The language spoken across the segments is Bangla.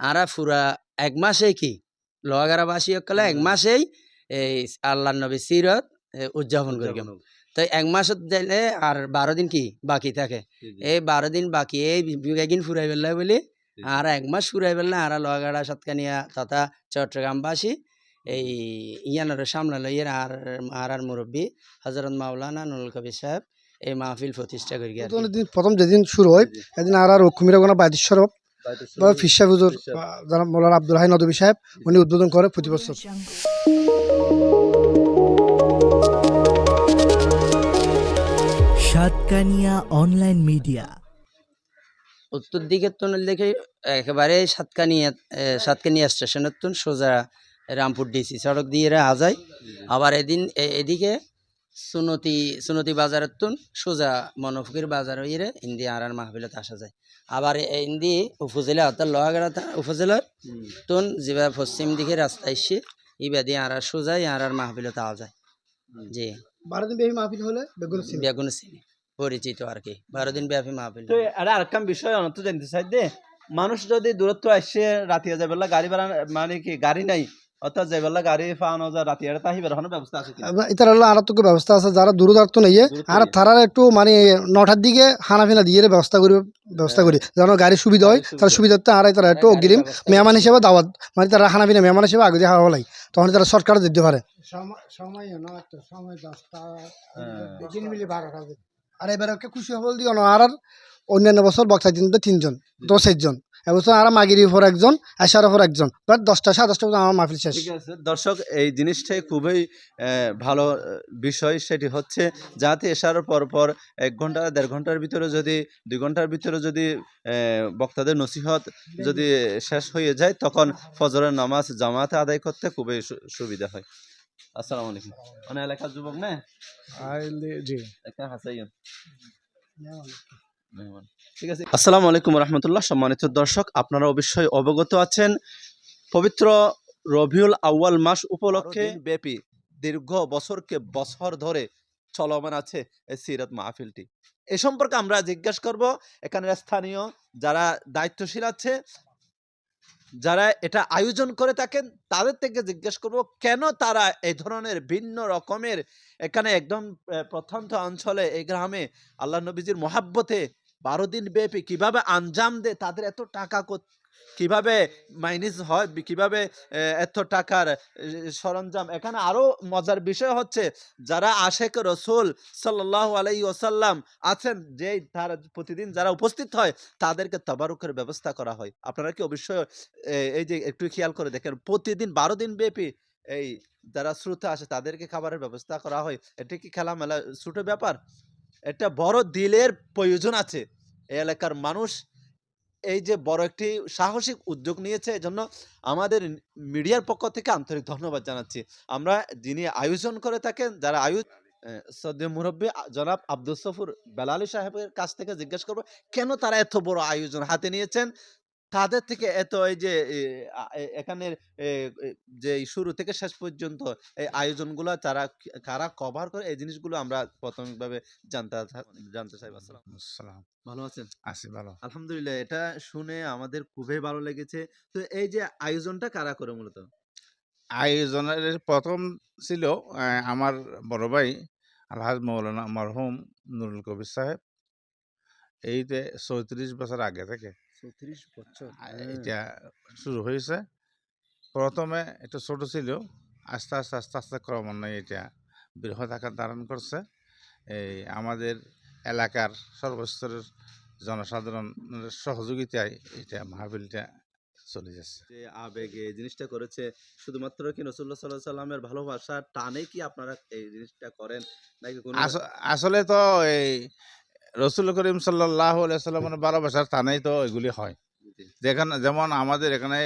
আরা ফুরা এক মাসে কি? লোহাগারাবাসী সকলে এক মাসেই এই আল্লাহ নবী সিরত উদযাপন করি তো এক মাসত দিলে আর বারো দিন কি বাকি থাকে? এই বারো দিন বাকি এই বিঘাগিন ফুরাই ফেললে বলি আর এক মাস ফুরাই ফেললে আর লোহাগাড়া সাতকানিয়া তথা চট্টগ্রামবাসী এই ইয়ানোর সামলালো ইয়ের আর আর আর মুরব্বী হজরত মাওলানা নুরুল কবির সাহেব এই মাহফিল প্রতিষ্ঠা করি। প্রথম যেদিন শুরু হয় এদিন আর আর কুমিরা গোনা বাইদেশ্বর বা ফির হুজুর যারা মৌলানা আব্দুল হাই নদী সাহেব উনি উদ্বোধন করে প্রতি বছর। Satkania online media. উত্তর দিকের তো দেখে একেবারে সাতকানিয়া সাতকানিয়া স্টেশনের তো সোজা রামপুর ডিসি সড়ক দিয়ে এরা আজায় আবার এদিন এ- এদিকে সুনতি সুনতি বাজারের তুন সোজা মনফকির বাজার হইরে ইন্দি আর আর মাহফিলত আসা যায়। আবার ইন্দি উপজেলা অর্থাৎ লোহাগাড়া উপজেলার তুন যেবা পশ্চিম দিকে রাস্তা এসে ইবাদি আর আর সোজা আর আর মাহফিলত আওয়া যায়। জি। বারো দিন বেশি মাহফিল হলে বেগুন বেগুন পরিচিত আর কি। বারো দিন ব্যাপী মাহফিল। তো এটা আরেকটা বিষয় অনত জানতে চাই দে। মানুষ যদি দূরত্ব আসছে রাতিয়া যাবেলা গাড়ি ভাড়া মানে কি গাড়ি নাই অর্থাৎ যাবেলা গাড়ি পাওয়ানো যায় রাতিয়া তাহি বেরোনোর ব্যবস্থা আছে কি এটার হলো আর তো ব্যবস্থা আছে যারা দূরদার্থ নেইয়ে আর তারা একটু মানে নটার দিকে হানাফিনা দিয়ে ব্যবস্থা করি ব্যবস্থা করি। যেন গাড়ির সুবিধা হয় তার সুবিধার্থে আর তারা একটু অগ্রিম মেহমান হিসেবে দাওয়াত মানে তারা হানাফিনা মেহমান হিসেবে আগে দিয়ে হাওয়া লাই তখন তারা সরকার দিতে পারে। আর এবার ওকে খুশি হবল দিও না আর আর অন্যান্য বছর বক্সাই দিন তিনজন দশ জন। এবছর আর মাগির উপর একজন আশার উপর একজন। প্রায় দশটা সাড়ে দশটা আমার মাহফিল শেষ। ঠিক আছে। দর্শক এই জিনিসটাই খুবই ভালো বিষয় সেটি হচ্ছে যাতে এসার পর পর এক ঘণ্টা দেড় ঘণ্টার ভিতরে যদি দুই ঘণ্টার ভিতরে যদি বক্তাদের নসিহত যদি শেষ হয়ে যায় তখন ফজরের নামাজ জামাতে আদায় করতে খুবই সু- সুবিধা হয়। আসসালামু আলাইকুম। মানে এলাকার যুবক না? জি। একটা আসসালামু আলাইকুম রহমতুল্লাহ। সম্মানিত দর্শক আপনারা অবশ্যই অবগত আছেন পবিত্র রবিউল আউয়াল মাস উপলক্ষে ব্যাপী দীর্ঘ বছরকে বছর ধরে চলমান আছে এই সিরাত মাহফিলটি। এ সম্পর্কে আমরা জিজ্ঞাসা করব এখানে স্থানীয় যারা দায়িত্বশীল আছে যারা এটা আয়োজন করে থাকেন তাদের থেকে জিজ্ঞেস করব কেন তারা এই ধরনের ভিন্ন রকমের এখানে একদম আহ, প্রত্যন্ত অঞ্চলে এই গ্রামে আল্লাহ নবীজির মহাব্বতে বারো দিন ব্যাপী কীভাবে আঞ্জাম দেয়, তাদের এত টাকা কীভাবে মাইনিস হয়, কীভাবে এত টাকার সরঞ্জাম। এখানে আরও মজার বিষয় হচ্ছে, যারা আশেক রসুল সাল্লাহ আলাই ওসাল্লাম আছেন যে তারা প্রতিদিন যারা উপস্থিত হয়, তাদেরকে তবারুকের ব্যবস্থা করা হয়। আপনারা কি অবশ্যই এই যে একটু খেয়াল করে দেখেন, প্রতিদিন বারো দিন ব্যাপী এই যারা শ্রোতা আসে, তাদেরকে খাবারের ব্যবস্থা করা হয়। এটা কি খেলা মেলা ছোট ব্যাপার? এটা বড় দিলের প্রয়োজন আছে। এই এলাকার মানুষ এই যে বড় একটি সাহসিক উদ্যোগ নিয়েছে, এজন্য আমাদের মিডিয়ার পক্ষ থেকে আন্তরিক ধন্যবাদ জানাচ্ছি। আমরা যিনি আয়োজন করে থাকেন, যারা আয়ু সদ্য মুরব্বী জনাব আব্দুল সফুর বেলালী সাহেবের কাছ থেকে জিজ্ঞেস করব, কেন তারা এত বড় আয়োজন হাতে নিয়েছেন? তাদের থেকে এত এই যে এখানের যে শুরু থেকে শেষ পর্যন্ত এই আয়োজনগুলো তারা কারা কভার করে এই জিনিসগুলো আমরা প্রাথমিকভাবে জানতে জানতে চাই। আসসালাম। আসসালাম। ভালো আছেন? আছি ভালো। আলহামদুলিল্লাহ এটা শুনে আমাদের খুবই ভালো লেগেছে। তো এই যে আয়োজনটা কারা করে মূলত? আয়োজনের প্রথম ছিল আমার বড় ভাই আলহাজ মৌলানা মরহুম নুরুল কবির সাহেব। এইতে চৌত্রিশ বছর আগে থেকে। চৌত্রিশ বছর। আ- এটা শুরু হয়েছে। প্রথমে এটা ছোট ছিল। আস্তে আস্তে আস্তে আস্তে ক্রমান্বয়ে এটা বৃহৎ আকার ধারণ করছে। এই আমাদের এলাকার সর্বস্তরের জনসাধারণের সহযোগিতায় এটা মাহফিলটা চলে যাচ্ছে। যে আবেগে এই জিনিসটা করেছে শুধুমাত্র কি রসুল্লাহ সাল্লাহ সাল্লামের ভালোবাসা টানে কি আপনারা এই জিনিসটা করেন? নাকি আসলে তো এই রসুল করিম সাল্লাহ সাল্লামের ভালোবাসার স্থানেই তো এগুলি হয়। যেখানে যেমন আমাদের এখানে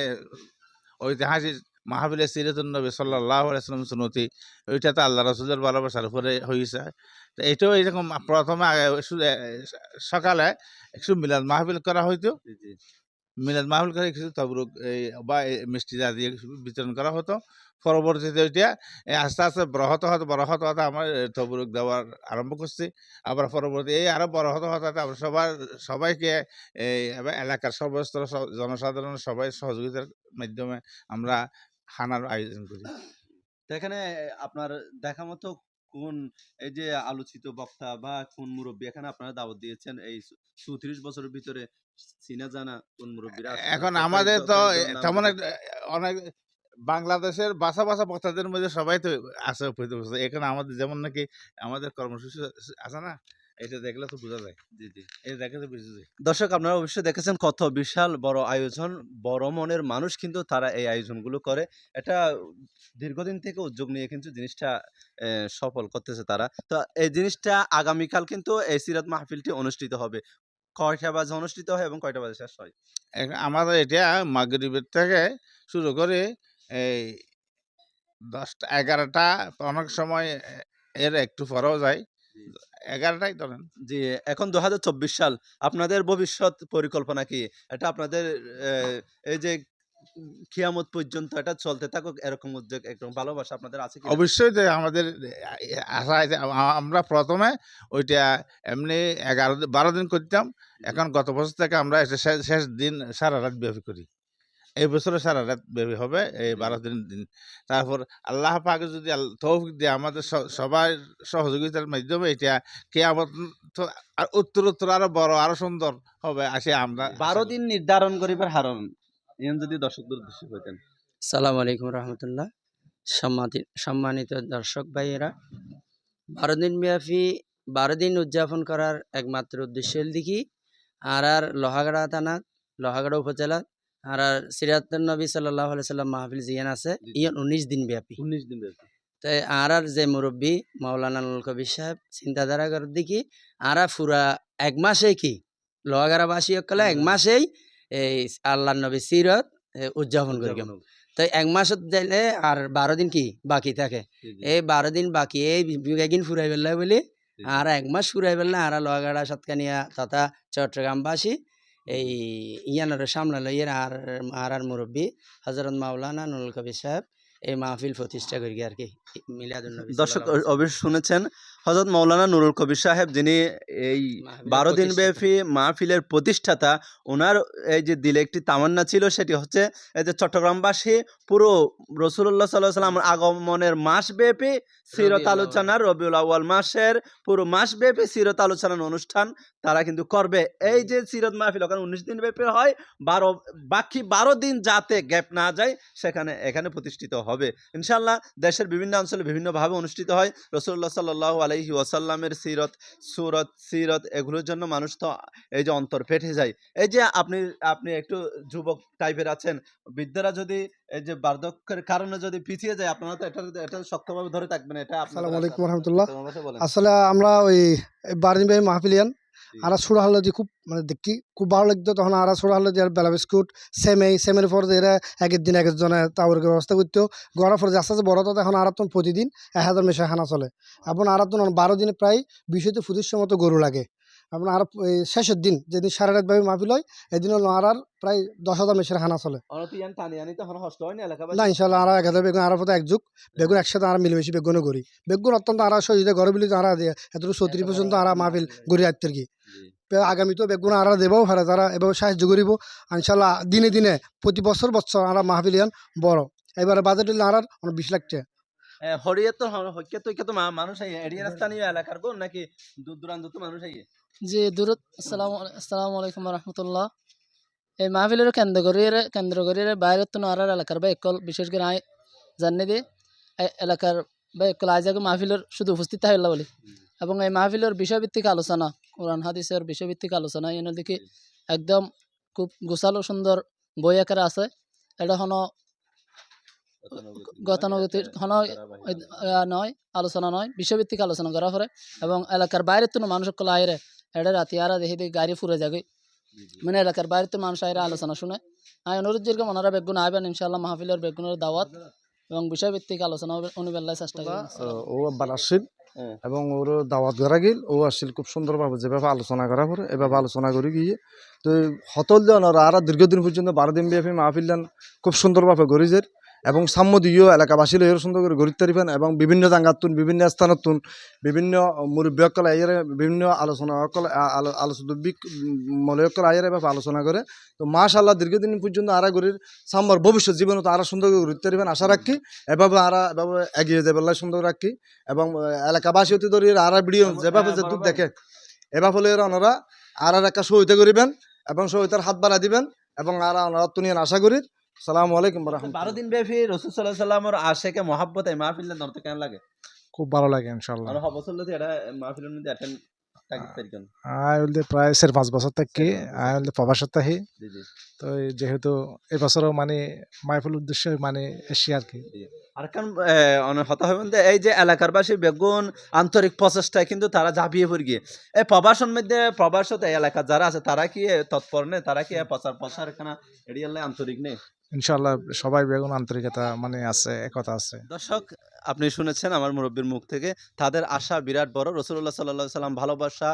ঐতিহাসিক মাহাবিলের সিরতুল্নবী সাল্লাহ আলাইসালাম সুনতি ওইটা তো আল্লাহ রসুলের ভালোবাসার উপরে হয়েছে তো এটাও এরকম প্রথমে আগে সকালে একটু মিলাদ মাহফিল করা হইতো। মিলাদ মাহফিল করে কিছু তবরুক বা মিষ্টি দিয়ে কিছু বিতরণ করা হতো। পরবর্তীতে ওইটা আস্তে আস্তে বড় হতে হতে বড় হতে আমার তবরুক দেওয়ার আরম্ভ করছি। আবার পরবর্তী, এই আরও বড় হতে আমরা সবার, সবাইকে এই এলাকার সর্বস্তর জনসাধারণ সবাই সহযোগিতার মাধ্যমে আমরা খানার আয়োজন করি। এখানে আপনার দেখা মতো কোন, এই যে আলোচিত বক্তা বা কোন মুরব্বী এখানে আপনারা দাওয়াত দিয়েছেন এই চৌত্রিশ বছরের ভিতরে চিনা জানা কোন মুরব্বীরা এখন আমাদের তো তেমন অনেক বাংলাদেশের বাসা বাসা বক্তাদের মধ্যে সবাই তো আছে এখানে আমাদের যেমন নাকি আমাদের কর্মসূচি আছে না? এটা দেখলে তো বোঝা যায়। জি জি। এটা দেখে তো বুঝা যায়। দর্শক আপনারা অবশ্যই দেখেছেন কত বিশাল বড় আয়োজন। বড় মনের মানুষ কিন্তু তারা এই আয়োজনগুলো করে। এটা দীর্ঘদিন থেকে উদ্যোগ নিয়ে কিন্তু জিনিসটা আহ, সফল করতেছে তারা। তো এই জিনিসটা আগামীকাল কিন্তু এই সিরাত মাহফিলটি অনুষ্ঠিত হবে। কয়টা বাজে অনুষ্ঠিত হয় এবং কয়টা বাজে শেষ হয়? আমাদের এটা মাগরিবের থেকে শুরু করে এই দশটা এগারোটা অনেক সময় এর একটু পরেও যায়। এগারোটাই ধরেন। জি এখন দু হাজার চব্বিশ সাল আপনাদের ভবিষ্যৎ পরিকল্পনা কি? এটা আপনাদের এই যে কিয়ামত পর্যন্ত এটা চলতে থাকুক এরকম উদ্যোগ একদম ভালোবাসা আপনাদের আছে কি অবশ্যই যে আমাদের আশা আছে আমরা প্রথমে ওইটা এমনি এগারো দিন বারো দিন করতাম। এখন গত বছর থেকে আমরা শেষ দিন সারা রাত ব্যাপী করি। এই বছরে সারা রাত ব্যাপী হবে এই বারো দিন দিন। তারপর আল্লাহ পাকে যদি তৌফিক দিয়ে আমাদের স- সবার সহযোগিতার মাধ্যমে এটা কে আমার তো আর উত্তর উত্তর আরও বড় আরও সুন্দর হবে আসে আমরা বারো দিন নির্ধারণ করিবার হারণ। ইন যদি দর্শকদের উদ্দেশ্যে হইতেন সালাম আলাইকুম রহমতুল্লাহ। সম্মানিত সম্মানিত দর্শক ভাইয়েরা বারো দিন ব্যাপী বারো দিন উদযাপন করার একমাত্র উদ্দেশ্য হল দেখি আর আর লোহাগড়া থানা লোহাগাড়া উপজেলা আর আর সিরাতুল নবী সাল্লাহ সাল্লাম মাহফিল জিয়ান আছে। ইয়ন উনিশ দিন ব্যাপী। উনিশ দিন ব্যাপী। তাই আর আর যে মুরব্বী মাওলানা নুল কবির সাহেব চিন্তাধারা করার দেখি আরা ফুরা এক মাসে কি? লোহাগাড়াবাসী সকলে এক মাসেই এই আল্লাহ নবী সিরত উদযাপন করি তো এক মাসত দিলে আর বারো দিন কি বাকি থাকে? এই বারো দিন বাকি এই একদিন ফুরাই ফেললে বলি আর এক মাস ফুরাই ফেললে আর লোহাগাড়া সাতকানিয়া তথা চট্টগ্রামবাসী এই ইয়ানোর সামনে লইয়ের আর আর আর মুরব্বী হজরত মাওলানা নুল কবির সাহেব এই মাহফিল প্রতিষ্ঠা করি আর কি মিলাদুন্নবী দর্শক অবশ্য শুনেছেন হজরত মৌলানা নুরুল কবির সাহেব যিনি এই বারো দিন প্রতিষ্ঠাতা। ব্যাপী মাহফিলের প্রতিষ্ঠাতা ওনার এই যে দিলে একটি তামান্না ছিল সেটি হচ্ছে এই যে চট্টগ্রামবাসী পুরো রসুল্লাহ সাল্লাহ সাল্লাম আগমনের মাস ব্যাপী সিরত আলোচনার রবিউল আউয়াল মাসের পুরো মাস ব্যাপী সিরত আলোচনার অনুষ্ঠান তারা কিন্তু করবে। এই যে সিরত মাহফিল ওখানে উনিশ দিন ব্যাপী হয় বারো বাকি বারো দিন যাতে গ্যাপ না যায় সেখানে এখানে প্রতিষ্ঠিত হবে। ইনশাল্লাহ দেশের বিভিন্ন অঞ্চলে বিভিন্নভাবে অনুষ্ঠিত হয় রসুল্লাহ সাল্লাহ আলহি ওয়াসাল্লামের সিরত সুরত সিরত এগুলোর জন্য মানুষ তো এই যে অন্তর ফেটে যায়। এই যে আপনি আপনি একটু যুবক টাইপের আছেন বৃদ্ধরা যদি এই যে বার্ধক্যের কারণে যদি পিছিয়ে যায় আপনারা তো এটা এটা শক্তভাবে ধরে থাকবেন এটা আসসালামু আলাইকুম রহমতুল্লাহ। তোমার আসলে আমরা ওই বারো মাহফিলিয়ান। আর সুরা হলে যে খুব মানে দেখি খুব ভালো লাগতো তখন আর সুরা হলে যে বেলা বিস্কুট সেমেই সেমের পর যে এরা একের দিন এক একজনে তাওয়ার ব্যবস্থা করতো। গড়ার পর যে আস্তে আস্তে বড় তো এখন আর প্রতিদিন এক হাজার মেশা খানা চলে এখন আর বারো দিনে প্রায় বিশ হতে পঁচিশশো মতো গরু লাগে। আর শেষের দিন যেদিন সারা রাত ভাবে মাহফিল হয় এদিন হলো আর আর প্রায় দশ হাজার মেশার খানা চলে। না ইনশাল্লাহ আর এক হাজার বেগুন আর পথে একযুগ বেগুন একসাথে আর মিলেমিশে বেগুনও করি। বেগুন অত্যন্ত আর সহজে ঘরে বিলি আর দিয়ে এতটুকু সত্তর পর্যন্ত আর মাহফিল গড়ি রাখতে কি। আগামীতেও বেগুন আর দেবও পারে তারা এভাবে সাহায্য করিব ইনশাল্লাহ দিনে দিনে প্রতি বছর বছর আর মাহফিল বড়। এবারে বাজেট হইলে অনেক বিশ লাখ টাকা। হরিয়ে তো হইকে তো তো মানুষ আইয়ে এরিয়া স্থানীয় এলাকার গো নাকি দূর দূরান্ত তো মানুষ আইয়ে? জি দূরত আসসালামু আসসালামু আলাইকুম রহমতুল্লাহ। এই মাহফিলের কেন্দ্র করিয়ে কেন্দ্র করিয়ে বাইরের তো আর এলাকার বা একল বিশেষ করে আই জানি দিয়ে এলাকার বা একল মাহফিলের শুধু উপস্থিত থাকিলা বলি। এবং এই মাহফিলের বিষয়ভিত্তিক আলোচনা কোরআন হাদিসের বিষয়ভিত্তিক আলোচনা এনে দেখি একদম খুব গোছালো সুন্দর বই আকারে আছে। এটা হনো গতানুগতিক নয় আলোচনা। নয় বিষয়ভিত্তিক আলোচনা করা পরে এবং এলাকার বাইরের তো মানুষ সকল আইরে এটা রাতি আর দেখি দেখি গাড়ি ফুরে যাবে মানে এলাকার বাইরের তো মানুষ আইরে আলোচনা শুনে। আমি অনুরোধ যেরকম ওনারা বেগুন আইবেন ইনশাল্লাহ মাহফিলের বেগুনের দাওয়াত এবং বিষয়ভিত্তিক আলোচনা হবে উনি চেষ্টা করবেন ও বানাসিন হ্যাঁ। এবং ওর দাওয়াত করা গেল। ও আসছিল খুব সুন্দরভাবে যেভাবে আলোচনা করা পরে এভাবে আলোচনা করে গিয়ে তো হতল দেন আর দীর্ঘদিন পর্যন্ত বারো দিন ব্যাপী মাহফিল দেন খুব সুন্দরভাবে গড়িজের এবং সাম্য দিয়েও এলাকাবাসী এর সুন্দর করে গড়িতে পারিবেন এবং বিভিন্ন জায়গাতুন বিভিন্ন স্থানতুন, বিভিন্ন মুরব্বীসকল আইয়ারে বিভিন্ন আলোচনা সকল আলোচনা মলয়সকল আইয়ারে এভাবে আলোচনা করে তো মাশাল্লাহ দীর্ঘদিন পর্যন্ত আরা গরির সাম্বার ভবিষ্যৎ জীবনে তো আরা সুন্দর করে গড়িতে পারিবেন আশা রাখি এভাবে আরা এভাবে এগিয়ে যাবে আল্লাহ সুন্দর রাখি এবং এলাকাবাসী অতি ধরে আরা ভিডিও যেভাবে যে দুধ দেখে, এভাবে হলে ওনারা আর একটা সহিতা করিবেন এবং সহিতার হাত বাড়া দিবেন এবং আর ওনারা তুনিয়ান আশা করি সালাম আলাইকুম বারো দিন ব্যাপী রসুল সাল্লাহ সাল্লামের আশেকে মহাব্বত এই মাহফিলের ধরতে কেন লাগে? খুব ভালো লাগে ইনশাল্লাহ আর হবছর এটা মাহফিলের মধ্যে অ্যাটেন্ড থাকিস পারি কেন আই বলতে প্রায় চার পাঁচ বছর থাকি আই বলতে প্রবাসত থাকি। জি জি। তো যেহেতু এবছরও মানে মাইফুল উদ্দেশ্যে মানে এসি আর কি। আর কারণ হতা হবে এই যে এলাকার বাসী বেগুন আন্তরিক প্রচেষ্টায় কিন্তু তারা ঝাঁপিয়ে পড়ে গিয়ে। এই প্রবাসন মধ্যে প্রবাসত এই এলাকার যারা আছে তারা কি তৎপর নেই? তারা কি প্রচার প্রসার এখানে এড়িয়ালে আন্তরিক নেই? ইনশাল্লাহ সবাই বেগুন আন্তরিকতা মানে আছে একতা আছে। দর্শক আপনি শুনেছেন আমার মুরব্বীর মুখ থেকে। তাদের আশা বিরাট বড়। রসুল্লাহ সাল্লাহ সাল্লাম ভালোবাসা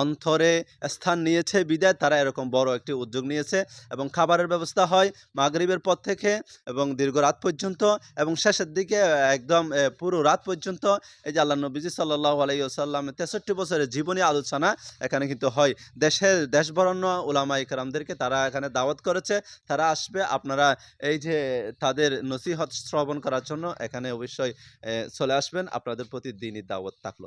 অন্তরে স্থান নিয়েছে বিদায় তারা এরকম বড় একটি উদ্যোগ নিয়েছে এবং খাবারের ব্যবস্থা হয় মাগরিবের পর থেকে এবং দীর্ঘ রাত পর্যন্ত এবং শেষের দিকে একদম পুরো রাত পর্যন্ত। এই যে আল্লাহ নবীজি সাল্লাহ আলাইসাল্লাম তেষট্টি বছরের জীবনী আলোচনা এখানে কিন্তু হয়। দেশের দেশ বরণ্য ওলামা ইকরামদেরকে তারা এখানে দাওয়াত করেছে। তারা আসবে। আপনারা এই যে তাদের নসিহত শ্রবণ করার জন্য এখানে অবশ্যই চলে আসবেন। আপনাদের প্রতি দিনই দাওয়াত থাকল।